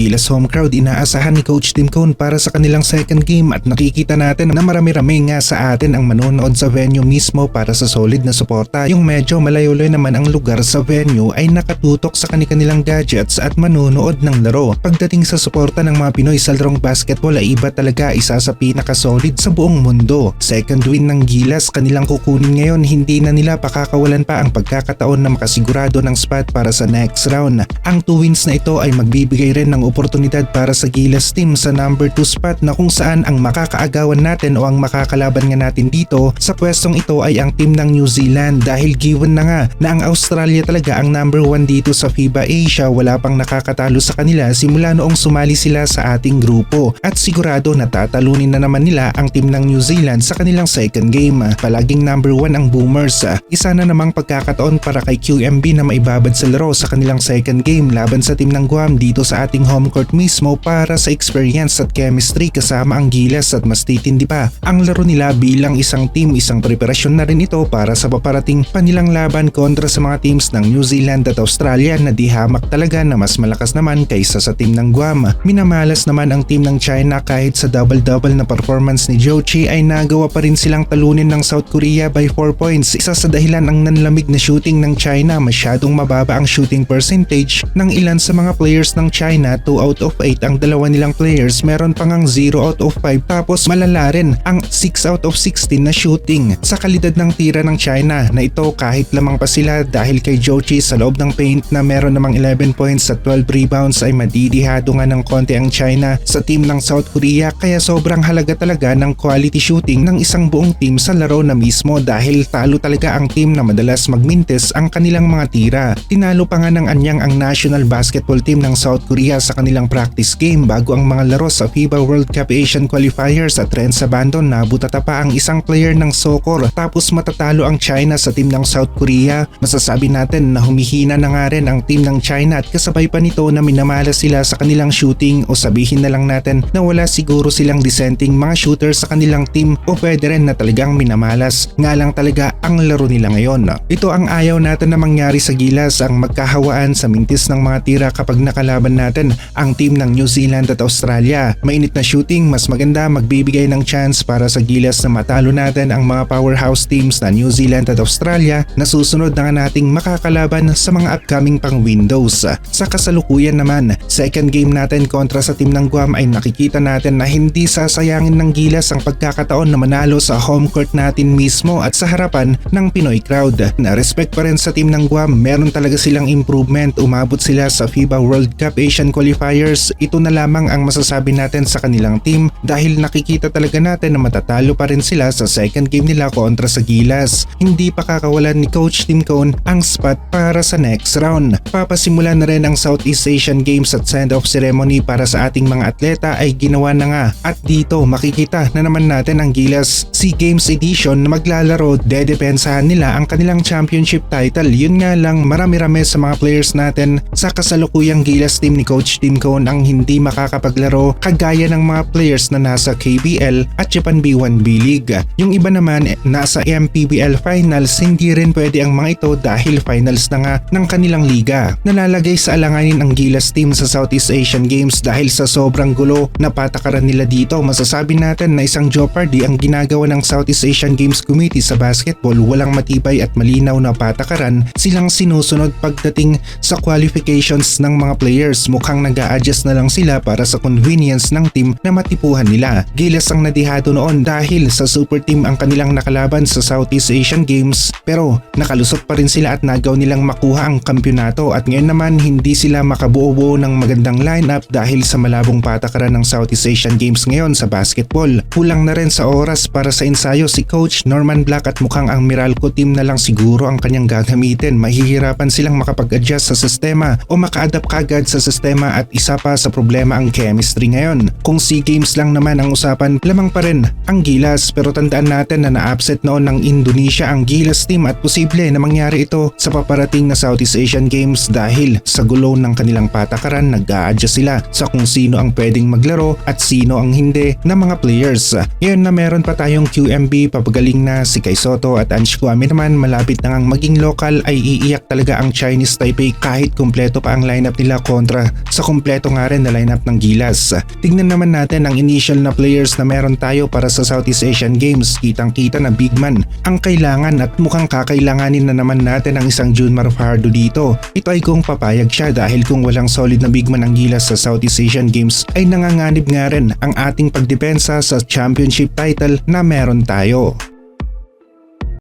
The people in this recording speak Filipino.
Gilas home crowd inaasahan ni Coach Tim Cone para sa kanilang second game at nakikita natin na marami-rami nga sa atin ang manonood sa venue mismo para sa solid na suporta. Yung medyo malayo-layo naman ang lugar sa venue ay nakatutok sa kanilang gadgets at manonood ng laro. Pagdating sa suporta ng mga Pinoy sa larong basketball ay iba talaga isa sa pinaka-solid sa buong mundo. Second win ng Gilas kanilang kukunin ngayon hindi na nila pakakawalan pa ang pagkakataon na makasigurado ng spot para sa next round. Ang two wins na ito ay magbibigay rin ng oportunidad para sa Gilas team sa number 2 spot na kung saan ang makakaagawan natin o ang makakalaban nga natin dito sa pwestong ito ay ang team ng New Zealand dahil given na nga na ang Australia talaga ang number 1 dito sa FIBA Asia wala pang nakakatalo sa kanila simula noong sumali sila sa ating grupo at sigurado na tatalunin na naman nila ang team ng New Zealand sa kanilang second game. Palaging number 1 ang Boomers. Isa na namang pagkakataon para kay QMB na maibabad sa laro sa kanilang second game laban sa team ng Guam dito sa ating home court mismo para sa experience at chemistry kasama ang Gilas at mas titindi pa. Ang laro nila bilang isang team isang preparasyon na rin ito para sa paparating panilang laban kontra sa mga teams ng New Zealand at Australia na di hamak talaga na mas malakas naman kaysa sa team ng Guam. Minamalas naman ang team ng China kahit sa double-double na performance ni Jochi ay nagawa pa rin silang talunin ng South Korea by 4 points. Isa sa dahilan ang nanlamig na shooting ng China masyadong mababa ang shooting percentage ng ilan sa mga players ng China 2 out of 8 ang dalawa nilang players meron pang ang 0 out of 5 tapos malala rin ang 6 out of 16 na shooting sa kalidad ng tira ng China na ito kahit lamang pa sila dahil kay Jochi sa loob ng paint na meron namang 11 points at 12 rebounds ay madidihado nga ng konti ang China sa team ng South Korea. Kaya sobrang halaga talaga ng quality shooting ng isang buong team sa laro na mismo dahil talo talaga ang team na madalas magmintes ang kanilang mga tira. Tinalo pa nga ng anyang ang national basketball team ng South Korea sa kanilang practice game bago ang mga laro sa FIBA World Cup Asian Qualifiers at Trent Sabandon na butata ang isang player ng soccer tapos matatalo ang China sa team ng South Korea. Masasabi natin na humihina na nga rin ang team ng China at kasabay pa nito na minamala sila sa kanilang shooting o sabihin na lang natin na wala siguro silang dissenting mga shooters sa kanilang team o pwede rin na talagang minamalas. Nga lang talaga ang laro nila ngayon. Ito ang ayaw natin na mangyari sa gilas ang magkahawaan sa mintis ng mga tira kapag nakalaban natin ang team ng New Zealand at Australia. Mainit na shooting, mas maganda magbibigay ng chance para sa gilas na matalo natin ang mga powerhouse teams na New Zealand at Australia na susunod na nating makakalaban sa mga upcoming pang windows. Sa kasalukuyan naman, second game natin kontra sa team ng Guam ay nakikita natin na hindi sasayangin ng gilas ang pagkakataon na manalo sa home court natin mismo at sa harapan ng Pinoy crowd. Na respect pa rin sa team ng Guam, meron talaga silang improvement. Umabot sila sa FIBA World Cup Asian Qualifiers. Ito na lamang ang masasabi natin sa kanilang team dahil nakikita talaga natin na matatalo pa rin sila sa second game nila kontra sa Gilas. Hindi pa kakawalan ni Coach Tim Cone ang spot para sa next round. Papasimula na rin ang Southeast Asian Games at send-off ceremony para sa ating mga atleta ay ginawa na nga. At dito makikita na naman natin ang Gilas SEA Games Edition na maglalaro dedepensahan nila ang kanilang championship title. Yun nga lang marami-rami sa mga players natin sa kasalukuyang Gilas team ni Coach Tim Cone ang hindi makakapaglaro kagaya ng mga players na nasa KBL at Japan B1 B League. Yung iba naman eh, nasa MPBL Finals hindi rin pwede ang mga ito dahil finals na nga ng kanilang liga. Nalalagay sa alanganin ang Gilas team sa Southeast Asian Games dahil sa sobrang gulo na patakaran nila dito. Masasabi natin na isang jeopardy ang ginagawa ng Southeast Asian Games Committee sa basketball. Walang matibay at malinaw na patakaran silang sinusunod pagdating sa qualifications ng mga players. Mukhang nag adjust na lang sila para sa convenience ng team na matipuhan nila. Gilas ang nadihado noon dahil sa super team ang kanilang nakalaban sa Southeast Asian Games pero nakalusot pa rin sila at nagaw nilang makuha ang kampyonato at ngayon naman hindi sila makabuo-buo ng magandang lineup dahil sa malabong patakaran ng Southeast Asian Games ngayon sa basketball. Kulang na rin sa oras para sa ensayo si Coach Norman Black at mukhang ang Meralco team na lang siguro ang kanyang gagamitin. Mahihirapan silang makapag-adjust sa sistema o maka-adapt kagad sa sistema at isa pa sa problema ang chemistry ngayon. Kung SEA Games lang naman ang usapan, lamang pa rin ang Gilas pero tandaan natin na na-upset noon ng Indonesia ang Gilas team at posible na mangyari ito sa paparating na Southeast Asian Games dahil sa gulo ng kanilang patakaran nag-a-adjust sila sa kung sino ang pwedeng maglaro at sino ang hindi na mga players. Ngayon na meron pa tayong QMB papagaling na si Kai Soto at Ange Kwame naman malapit na ngang maging local ay iiyak talaga ang Chinese Taipei kahit kumpleto pa ang lineup nila kontra sa napakakumpleto nga rin na lineup ng Gilas. Tignan naman natin ang initial na players na meron tayo para sa Southeast Asian Games. Kitang kita na big man ang kailangan at mukhang kakailanganin na naman natin ang isang Junmar Fajardo dito. Ito ay kung papayag siya dahil kung walang solid na big man ang Gilas sa Southeast Asian Games ay nanganganib nga rin ang ating pagdepensa sa championship title na meron tayo.